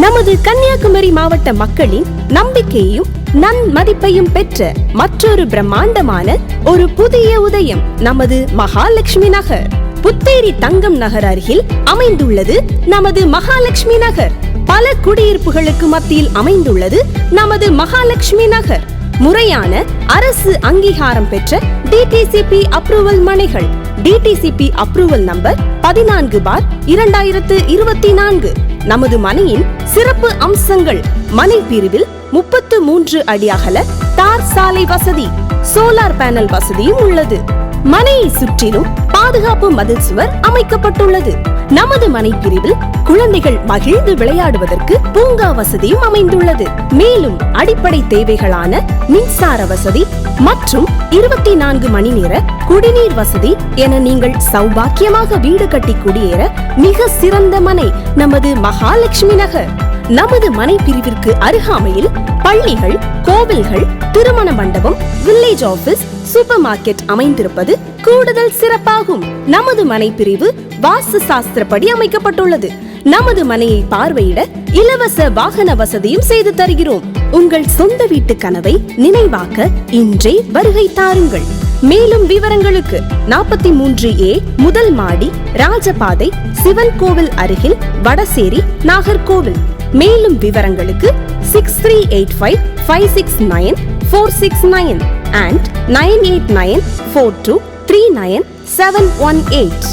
நமது கன்னியாகுமரி மாவட்ட மக்களின் நம்பிக்கையையும் நன்மதிப்பையும் பெற்ற மற்றொரு பிரம்மாண்டமான ஒரு புதிய உதயம் நமது மகாலட்சுமி நகர். புத்தேரி தங்கம் நகர் அருகில் அமைந்துள்ளது நமது மகாலட்சுமி நகர். பல குடியிருப்புகளுக்கு மத்தியில் அமைந்துள்ளது நமது மகாலட்சுமி நகர். முறையான அரசு அங்கீகாரம் பெற்ற டிடிசிபி அப்ரூவல் மனைகள். டிடிசிபி அப்ரூவல் நம்பர் பதினான்கு பார் இரண்டாயிரத்து இருபத்தி நான்கு. நமது மனையின் சிறப்பு அம்சங்கள். மனை பிரிவில் முப்பத்து மூன்று அடி அகல தார் சாலை வசதி சோலார் பேனல் வசதியும் உள்ளது. மனையை சுற்றிலும் பாதுகாப்பு மதில் சுவர் அமைக்கப்பட்டுள்ளது. நமது மனை பிரிவில் குழந்தைகள் மகிழ்ந்து விளையாடுவதற்கு பூங்கா வசதியும் அமைந்துள்ளது. மேலும் அடிப்படை தேவைகளான மின்சார வசதி மற்றும் இருபத்தி நான்கு மணி நேர குடிநீர் வசதி என நீங்கள் சௌபாக்கியமாக வீடு கட்டி குடியேற மிக சிறந்த மனை நமது மகாலட்சுமி நகர். நமது மனை பிரிவிற்கு அருகாமையில் பள்ளிகள் கோவில்கள் திருமண மண்டபம் வில்லேஜ் ஆபீஸ் சூப்பர் மார்க்கெட் அமைந்திருப்பது கூடுதல் சிறப்பாகும். நமது மனை பிரிவு வாஸ்து சாஸ்திரப்படி அமைக்கப்பட்டுள்ளது. நமது மனையை பார்வையிட இலவச வாகன வசதியும் செய்து தருகிறோம். உங்கள் சொந்த வீட்டு கனவை நினைவாக்க இன்றே வருகை தாருங்கள். மேலும் விவரங்களுக்கு நாற்பத்தி மூன்று ஏ முதல் மாடி ராஜபாதை சிவன் கோவில் அருகில் வடசேரி நாகர்கோவில். மேலும் விவரங்களுக்கு six three eight five five six nine four six nine and nine eight nine four two three nine seven one eight